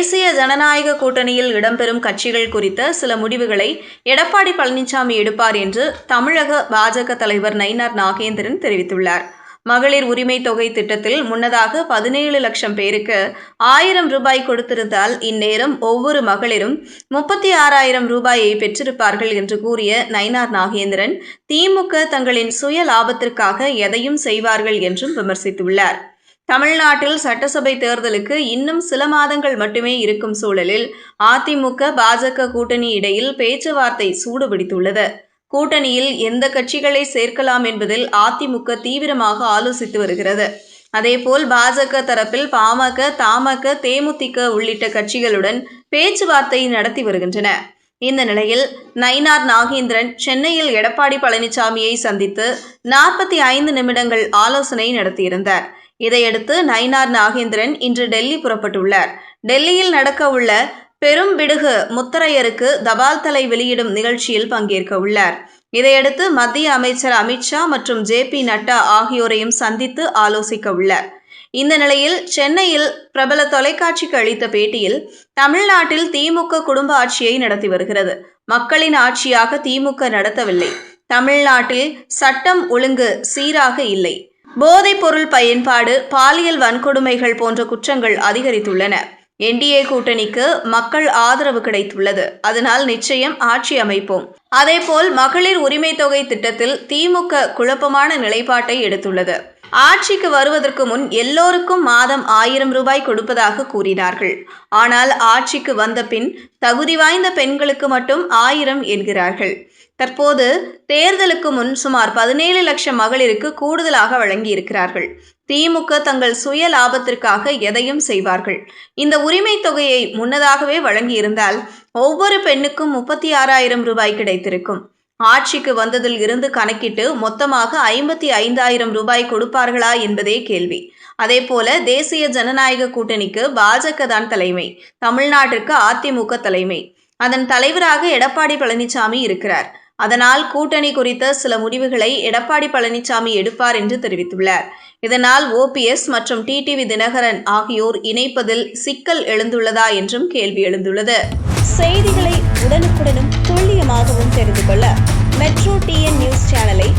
தேசிய ஜனநாயக கூட்டணியில் இடம்பெறும் கட்சிகள் குறித்த சில முடிவுகளை எடப்பாடி பழனிசாமி எடுப்பார் என்று தமிழக பாஜக தலைவர் நயினார் நாகேந்திரன் தெரிவித்துள்ளார். மகளிர் உரிமை தொகை திட்டத்தில் முன்னதாக பதினேழு லட்சம் பேருக்கு ஆயிரம் ரூபாய் கொடுத்திருந்தால் இந்நேரம் ஒவ்வொரு மகளிரும் முப்பத்தி ஆறாயிரம் ரூபாயை பெற்றிருப்பார்கள் என்று கூறிய நயினார் நாகேந்திரன் திமுக தங்களின் சுய லாபத்திற்காக எதையும் செய்வார்கள் என்றும் விமர்சித்துள்ளார். தமிழ்நாட்டில் சட்டசபை தேர்தலுக்கு இன்னும் சில மாதங்கள் மட்டுமே இருக்கும் சூழலில் அதிமுக பாஜக கூட்டணி இடையில் பேச்சுவார்த்தை சூடுபிடித்துள்ளது. கூட்டணியில் எந்த கட்சிகளை சேர்க்கலாம் என்பதில் அதிமுக தீவிரமாக ஆலோசித்து வருகிறது. அதேபோல் பாஜக தரப்பில் பாமக தமாக தேமுதிக உள்ளிட்ட கட்சிகளுடன் பேச்சுவார்த்தை நடத்தி வருகின்றன. இந்த நிலையில் நயினார் நாகேந்திரன் சென்னையில் எடப்பாடி பழனிசாமியை சந்தித்து நாற்பத்தி ஐந்து நிமிடங்கள் ஆலோசனை நடத்தியிருந்தார். இதையடுத்து நயினார் நாகேந்திரன் இன்று டெல்லி புறப்பட்டுள்ளார். டெல்லியில் நடக்கவுள்ள பெரும் பிடுகு முத்தரையருக்கு தபால் தலை வெளியிடும் நிகழ்ச்சியில் பங்கேற்க உள்ளார். இதையடுத்து மத்திய அமைச்சர் அமித்ஷா மற்றும் ஜே பி நட்டா ஆகியோரையும் சந்தித்து ஆலோசிக்க உள்ளார். இந்த நிலையில் சென்னையில் பிரபல தொலைக்காட்சிக்கு அளித்த பேட்டியில் தமிழ்நாட்டில் திமுக குடும்ப ஆட்சியை நடத்தி வருகிறது. மக்களின் ஆட்சியாக திமுக நடத்தவில்லை. தமிழ்நாட்டில் சட்டம் ஒழுங்கு சீராக இல்லை. போதைப் பொருள் பயன்பாடு பாலியல் வன்கொடுமைகள் போன்ற குற்றங்கள் அதிகரித்துள்ளன. என்டிஏ கூட்டணிக்கு மக்கள் ஆதரவு கிடைத்துள்ளது. அதனால் நிச்சயம் ஆட்சி அமைப்போம். அதேபோல் மகளிர் உரிமை தொகை திட்டத்தில் திமுக குழப்பமான நிலைப்பாட்டை எடுத்துள்ளது. ஆட்சிக்கு வருவதற்கு முன் எல்லோருக்கும் மாதம் ஆயிரம் ரூபாய் கொடுப்பதாக கூறினார்கள். ஆனால் ஆட்சிக்கு வந்த பின் தகுதி வாய்ந்த பெண்களுக்கு மட்டும் ஆயிரம் என்கிறார்கள். தற்போது தேர்தலுக்கு முன் சுமார் பதினேழு லட்சம் மகளிருக்கு கூடுதலாக வழங்கியிருக்கிறார்கள். திமுக தங்கள் சுய லாபத்திற்காக எதையும் செய்வார்கள். இந்த உரிமை தொகையை முன்னதாகவே வழங்கியிருந்தால் ஒவ்வொரு பெண்ணுக்கும் முப்பத்தி ஆறாயிரம் ரூபாய் கிடைத்திருக்கும். ஆட்சிக்கு வந்ததில் இருந்து கணக்கிட்டு மொத்தமாக ஐம்பத்தி ஐந்தாயிரம் ரூபாய் கொடுப்பார்களா என்பதே கேள்வி. அதேபோல தேசிய ஜனநாயக கூட்டணிக்கு பாஜக தான் தலைமை தமிழ்நாட்டிற்கு அதிமுக தலைமை. அதன் தலைவராக எடப்பாடி பழனிசாமி இருக்கிறார். அதனால் கூட்டணி குறித்த சில முடிவுகளை எடப்பாடி பழனிசாமி எடுப்பார் என்று தெரிவித்துள்ளார். இதனால் ஓபிஎஸ் மற்றும் டிடிவி தினகரன் ஆகியோர் இணைப்பதில் சிக்கல் எழுந்துள்ளதா என்றும் கேள்வி எழுந்துள்ளது. செய்திகளை உடனுக்குடனும் துல்லியமாகவும் தெரிந்து கொள்ள மெட்ரோ டிஎன் நியூஸ் சேனலை